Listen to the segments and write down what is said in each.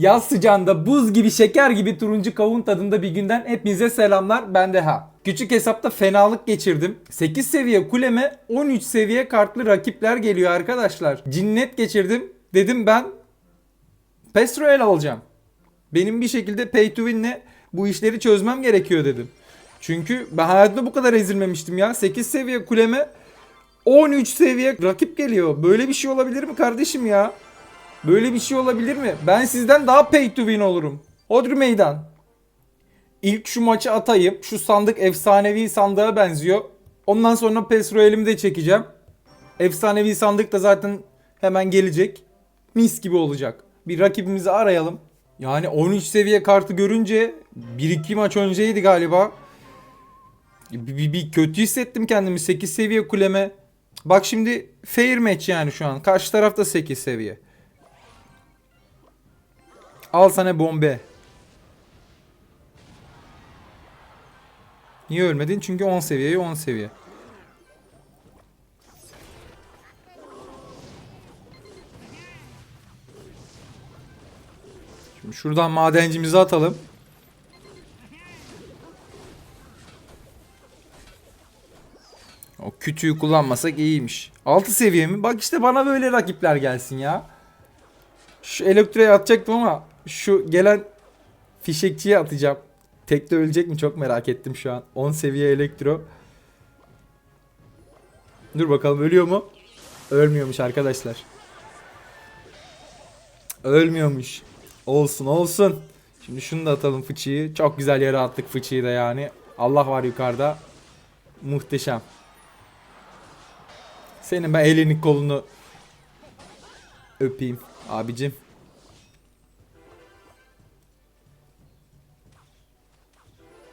Yaz sıcağında buz gibi şeker gibi turuncu kavun tadında bir günden hepinize selamlar. Ben de ha. Küçük hesapta fenalık geçirdim. 8 seviye kuleme 13 seviye kartlı rakipler geliyor arkadaşlar. Cinnet geçirdim. Dedim ben Pes alacağım. Benim bir şekilde pay to win'le bu işleri çözmem gerekiyor dedim. Çünkü ben hayatımda bu kadar ezilmemiştim ya. 8 seviye kuleme 13 seviye rakip geliyor. Böyle bir şey olabilir mi kardeşim ya? Böyle bir şey olabilir mi? Ben sizden daha pay to win olurum. Hodri meydan. İlk şu maçı atayım. Şu sandık efsanevi sandığa benziyor. Ondan sonra PES Royale'imi de çekeceğim. Efsanevi sandık da zaten hemen gelecek. Mis gibi olacak. Bir rakibimizi arayalım. Yani 13 seviye kartı görünce 1-2 maç önceydi galiba. Bir, bir, bir kötü hissettim kendimi. 8 seviye kuleme. Bak şimdi fair match yani şu an. Karşı tarafta 8 seviye. Al sana bombe. Niye ölmedin? Çünkü 10 seviyeyi 10 seviye. Şimdi şuradan madencimizi atalım. O kütüğü kullanmasak iyiymiş. 6 seviye mi? Bak işte bana böyle rakipler gelsin ya. Şu elektroya atacaktım ama şu gelen fişekçiye atacağım. Tekte ölecek mi çok merak ettim şu an. 10 seviye elektro. Dur bakalım ölüyor mu? Ölmüyormuş arkadaşlar. Ölmüyormuş. Olsun olsun. Şimdi şunu da atalım fıçıyı. Çok güzel yere attık fıçıyı da yani. Allah var yukarıda. Muhteşem. Senin ben elini kolunu öpeyim abicim.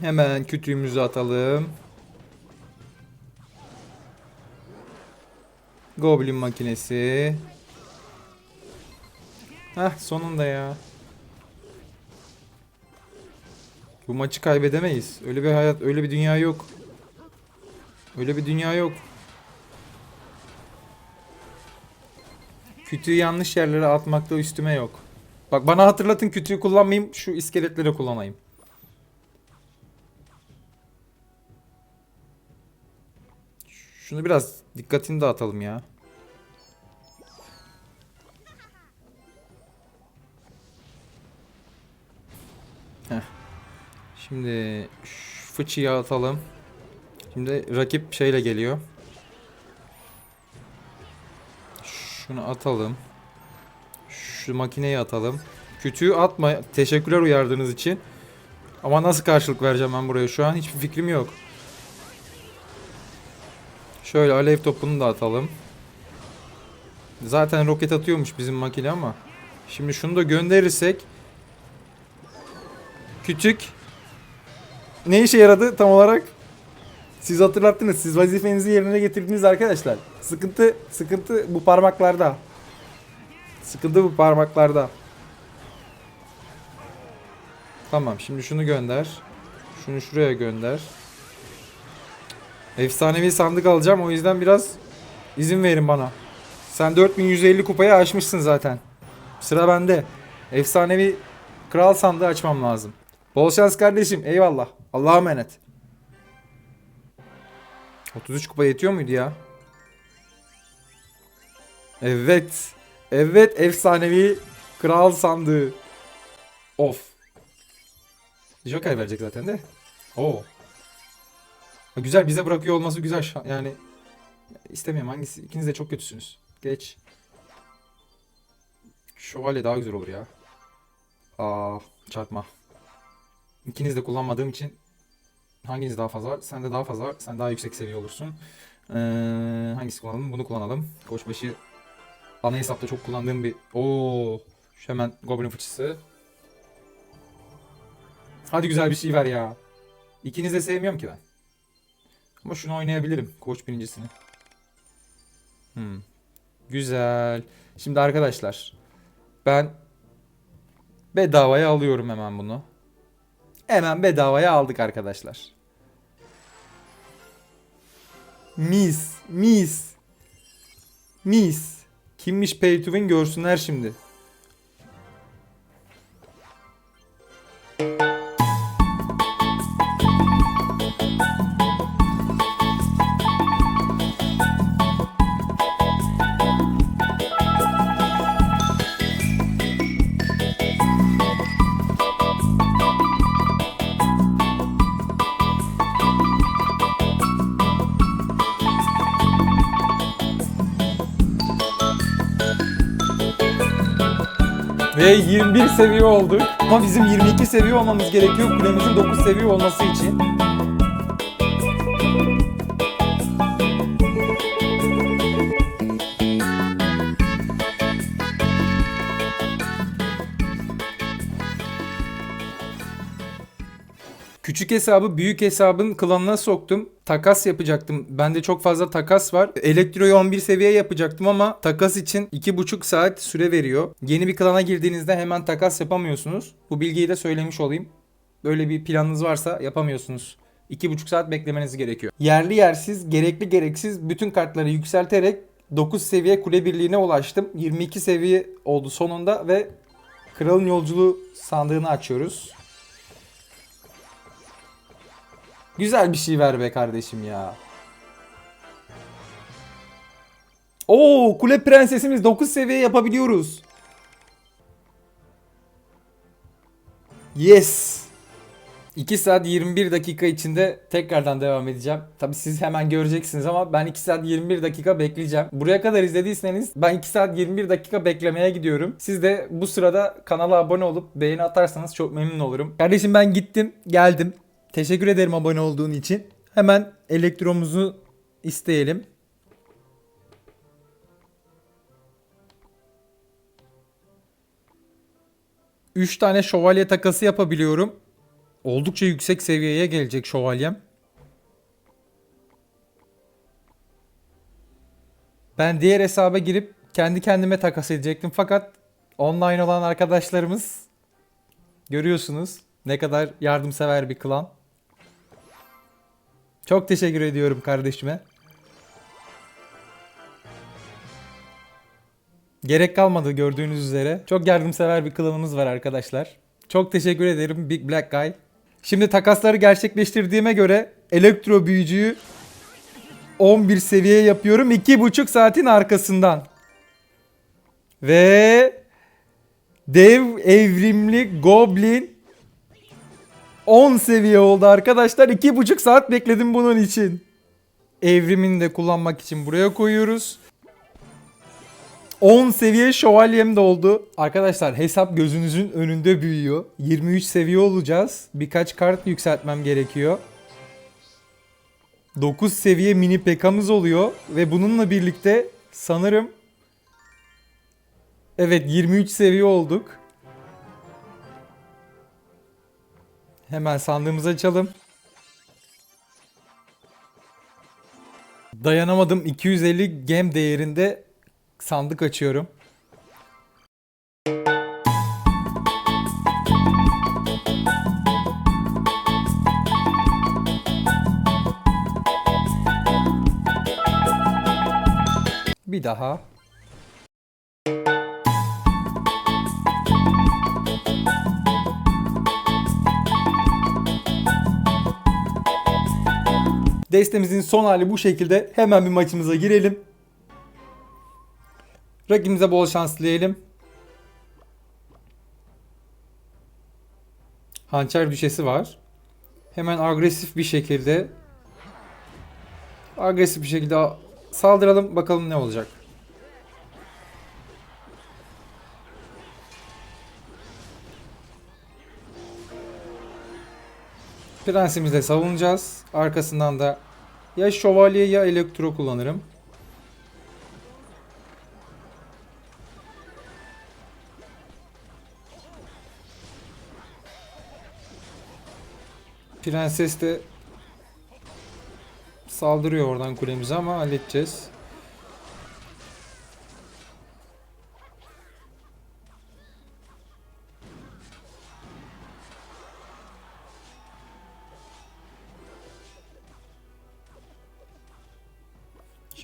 Hemen kütüğümüzü atalım. Goblin makinesi. Heh sonunda ya. Bu maçı kaybedemeyiz. Öyle bir hayat, öyle bir dünya yok. Öyle bir dünya yok. Kütüğü yanlış yerlere atmakta üstüme yok. Bak bana hatırlatın kütüğü kullanmayayım, şu iskeletleri kullanayım. Şunu biraz dikkatini dağıtalım ya. Şimdi fıçıyı atalım. Şimdi rakip şeyle geliyor. Şunu atalım. Şu makineyi atalım. Kütüğü atma. Teşekkürler uyardığınız için. Ama nasıl karşılık vereceğim ben buraya şu an hiçbir fikrim yok. Şöyle alev topunu da atalım. Zaten roket atıyormuş bizim makine ama. Şimdi şunu da gönderirsek. Küçük. Ne işe yaradı tam olarak? Siz hatırlattınız. Siz vazifenizi yerine getirdiniz arkadaşlar. Sıkıntı sıkıntı bu parmaklarda. Sıkıntı bu parmaklarda. Tamam şimdi şunu gönder. Şunu şuraya gönder. Efsanevi sandık alacağım o yüzden biraz izin verin bana. Sen 4150 kupayı aşmışsın zaten. Sıra bende. Efsanevi kral sandığı açmam lazım. Bol şans kardeşim. Eyvallah. Allah'a emanet. 33 kupa yetiyor muydu ya? Evet. Evet efsanevi kral sandığı. Of. Joker verecek zaten de. Oo. Ha, Güzel bize bırakıyor olması güzel. Yani istemiyorum hangisi. İkiniz de çok kötüsünüz. Geç. Şövalye daha güzel olur ya. Aa çarpma. İkiniz de kullanmadığım için hanginiz daha fazla var? Sen de daha fazla var. Sen daha yüksek seviye olursun. Ee, hangisi kullanalım? Bunu kullanalım. Koçbaşı ana hesapta çok kullandığım bir... Oo, şu hemen Goblin fıçısı. Hadi güzel bir şey ver ya. İkiniz de sevmiyorum ki ben. Ama şunu oynayabilirim. Koç birincisini. Hmm. Güzel. Şimdi arkadaşlar. Ben bedavaya alıyorum hemen bunu. Hemen bedavaya aldık arkadaşlar. Mis. Mis. Mis. Kimmiş pay to win görsünler şimdi. Ve 21 seviye olduk. Ama bizim 22 seviye olmamız gerekiyor kulemizin 9 seviye olması için. Küçük hesabı büyük hesabın klanına soktum. Takas yapacaktım. Bende çok fazla takas var. Elektroyu 11 seviye yapacaktım ama takas için 2,5 saat süre veriyor. Yeni bir klana girdiğinizde hemen takas yapamıyorsunuz. Bu bilgiyi de söylemiş olayım. Böyle bir planınız varsa yapamıyorsunuz. 2,5 saat beklemeniz gerekiyor. Yerli yersiz, gerekli gereksiz bütün kartları yükselterek 9 seviye kule birliğine ulaştım. 22 seviye oldu sonunda ve Kralın Yolculuğu sandığını açıyoruz. Güzel bir şey ver be kardeşim ya. Oo, kule prensesimiz 9 seviye yapabiliyoruz. Yes. 2 saat 21 dakika içinde tekrardan devam edeceğim. Tabi siz hemen göreceksiniz ama ben 2 saat 21 dakika bekleyeceğim. Buraya kadar izlediyseniz ben 2 saat 21 dakika beklemeye gidiyorum. Siz de bu sırada kanala abone olup beğeni atarsanız çok memnun olurum. Kardeşim ben gittim geldim. Teşekkür ederim abone olduğun için. Hemen elektromuzu isteyelim. Üç tane şövalye takası yapabiliyorum. Oldukça yüksek seviyeye gelecek şövalyem. Ben diğer hesaba girip kendi kendime takas edecektim fakat online olan arkadaşlarımız görüyorsunuz ne kadar yardımsever bir klan. Çok teşekkür ediyorum kardeşime. Gerek kalmadı gördüğünüz üzere. Çok yardımsever bir klanımız var arkadaşlar. Çok teşekkür ederim Big Black Guy. Şimdi takasları gerçekleştirdiğime göre elektro büyücüyü 11 seviye yapıyorum 2,5 saatin arkasından. Ve dev evrimli goblin 10 seviye oldu arkadaşlar. 2,5 saat bekledim bunun için. Evrimini de kullanmak için buraya koyuyoruz. 10 seviye şövalyem de oldu. Arkadaşlar hesap gözünüzün önünde büyüyor. 23 seviye olacağız. Birkaç kart yükseltmem gerekiyor. 9 seviye mini pekamız oluyor. Ve bununla birlikte sanırım... Evet 23 seviye olduk. Hemen sandığımızı açalım. Dayanamadım 250 gem değerinde sandık açıyorum. Bir daha. Destemizin son hali bu şekilde. Hemen bir maçımıza girelim. Rakibimize bol şans dileyelim. Hançer düşesi var. Hemen agresif bir şekilde agresif bir şekilde saldıralım. Bakalım ne olacak. Prensimizle savunacağız. Arkasından da ya şövalye ya elektro kullanırım. Prenses de saldırıyor oradan kulemize ama halledeceğiz.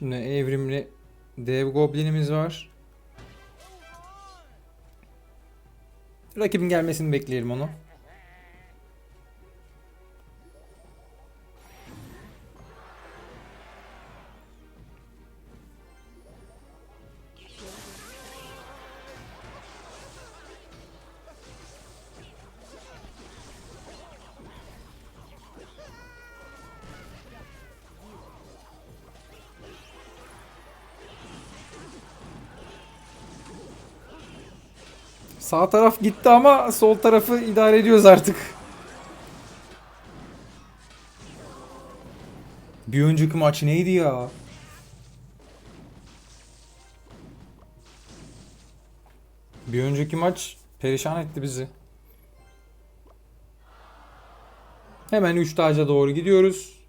Şimdi evrimli dev goblinimiz var. Rakibin gelmesini bekleyelim onu. Sağ taraf gitti ama sol tarafı idare ediyoruz artık. Bir önceki maç neydi ya? Bir önceki maç perişan etti bizi. Hemen 3 taca doğru gidiyoruz.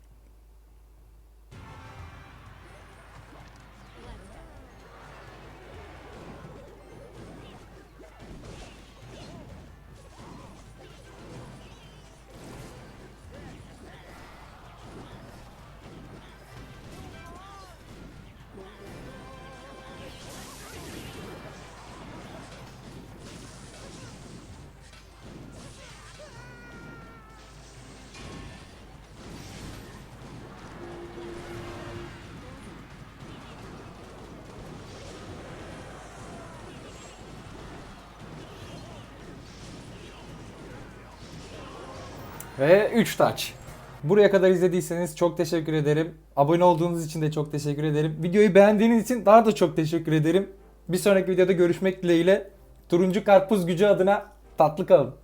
Ve 3 taç. Buraya kadar izlediyseniz çok teşekkür ederim. Abone olduğunuz için de çok teşekkür ederim. Videoyu beğendiğiniz için daha da çok teşekkür ederim. Bir sonraki videoda görüşmek dileğiyle. Turuncu karpuz gücü adına tatlı kalın.